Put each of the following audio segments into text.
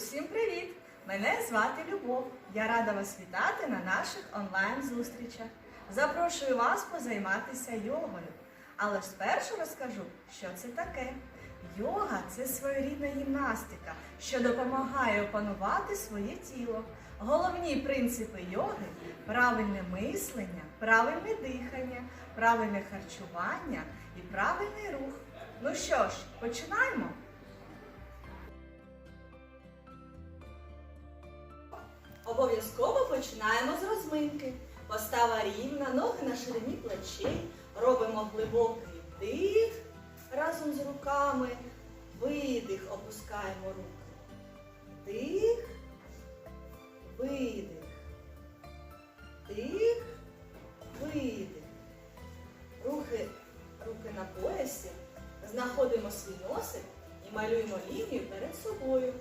Всім привіт! Мене звати Любов. Я рада вас вітати на наших онлайн-зустрічах. Запрошую вас позайматися йогою. Але спершу розкажу, що це таке. Йога це своєрідна гімнастика, що допомагає опанувати своє тіло. Головні принципи йоги правильне мислення, правильне дихання, правильне харчування і правильний рух. Ну що ж, починаємо? Обов'язково починаємо з розминки. Постава рівна, ноги на ширині плечей. Робимо глибокий вдих разом з руками. Видих, опускаємо руки. Вдих, видих. Вдих, видих. Рухи, руки на поясі. Знаходимо свій носик і малюємо лінію перед собою.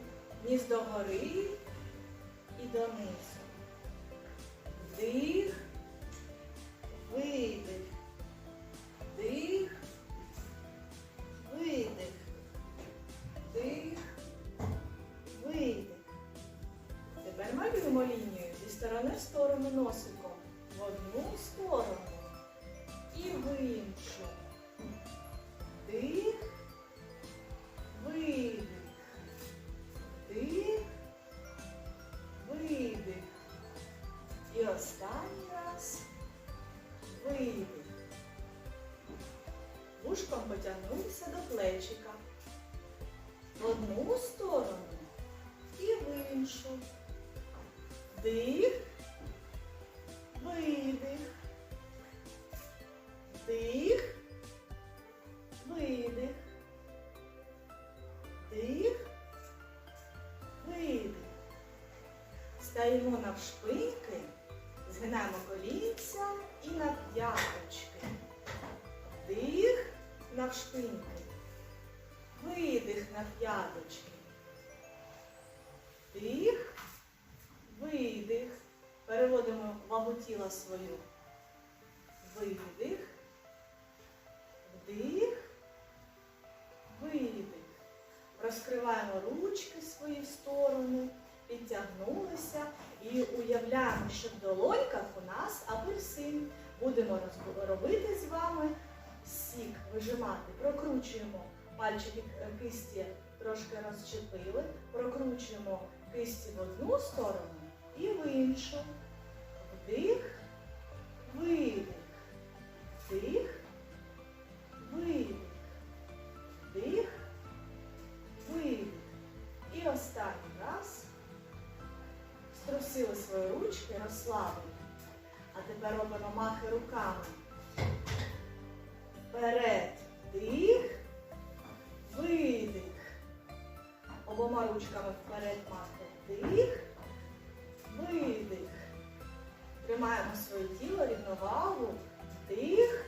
Ніс догори і Вушком потягнулися до плечика. В одну сторону і в іншу. Вдих, видих. Вдих, видих. Вдих, видих. Стаємо навшпиньки, згинаємо навшпиньки. Видих на п'яточки. Вдих, видих. Переводимо вагу тіла свою. Видих. Вдих. Видих. Розкриваємо ручки свої в сторони підтягнулися і уявляємо, що в долоньках у нас апельсин. Будемо робити з вами сік, вижимати. Прокручуємо пальчики е, кисті, трошки розчепили, прокручуємо кисті в одну сторону і в іншу. Вдих, видих, вдих, видих, вдих, видих. І останній раз. Струсили свої ручки, розслабили. А тепер робимо махи руками. Вперед. Вдих. Видих. Обома ручками вперед махи. Вдих. Видих. Тримаємо своє тіло, рівновагу. Вдих.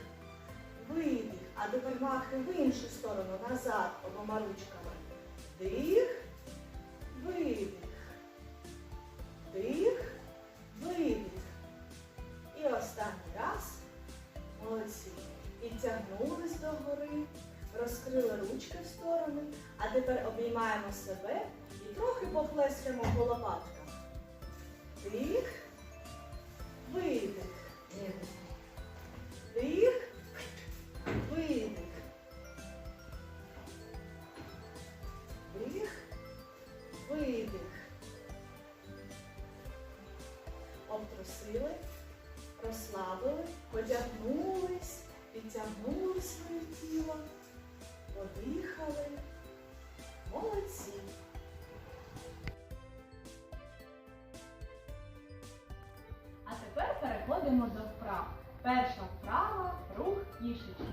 Видих. А тепер махи в іншу сторону, назад, обома ручками. Вдих. Видих. Вдих, видих. І останній раз. Молодці. Підтягнулись догори, розкрили ручки в сторони, а тепер обіймаємо себе і трохи поплескаємо по лопатках. Вдих, видих. Вдих, видих. Вдих, видих. обтрусили, розслабили, потягнулись, підтягнули своє тіло, подихали. Молодці. А тепер переходимо до вправ. Перша вправа рух кішечки.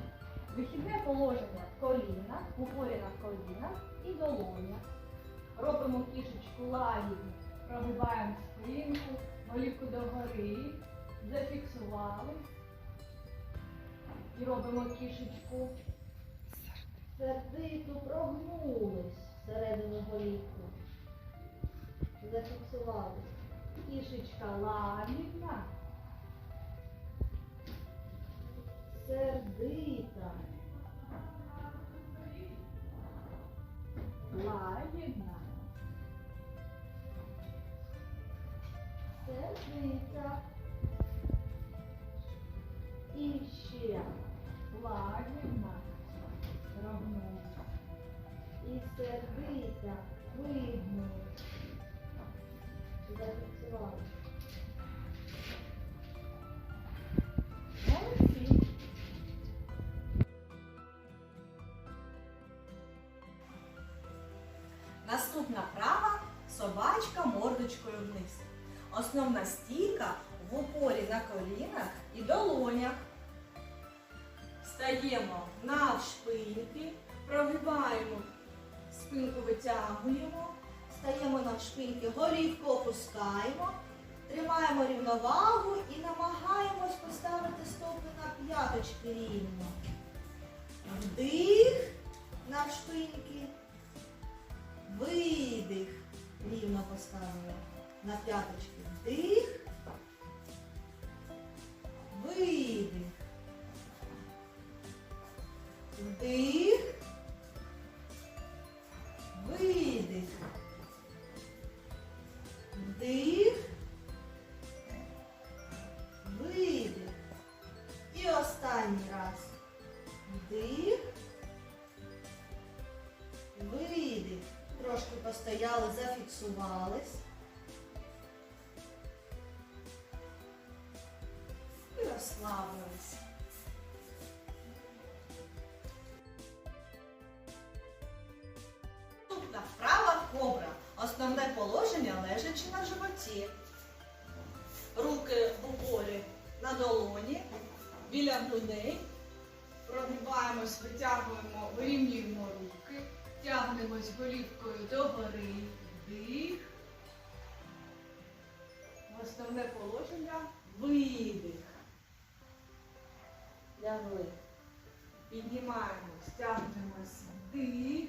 Вихідне положення коліна, упорі на колінах і долоня. Робимо кішечку лагідно, прогибаємо спинку, голівку догори, зафіксували і робимо кішечку. Сердито прогнулись всередину голівку. Зафіксувались. Кішечка лагідна. Сердита. Лагідна. Сердита. Сердита вигнула. Молодці. Наступна вправа собачка мордочкою вниз. Основна стійка в упорі на колінах і долонях. Стаємо навшпиньки, прогибаємо, спинку витягуємо, стаємо навшпиньки, голівку опускаємо, тримаємо рівновагу і намагаємось поставити стопи на п'яточки рівно. Вдих навшпиньки. Видих. Рівно поставили на п'яточки. Вдих. Постояли, зафіксувались. І розслабились. Наступна вправа кобра. Основне положення лежачи на животі. Руки в упорі на долоні, біля грудей. Прогибаємось, витягуємо, вирівнюємо руки. Тягнемось голівкою догори. Вдих. В Основне положення видих. Лягли. Піднімаємось, тягнемось. Вдих.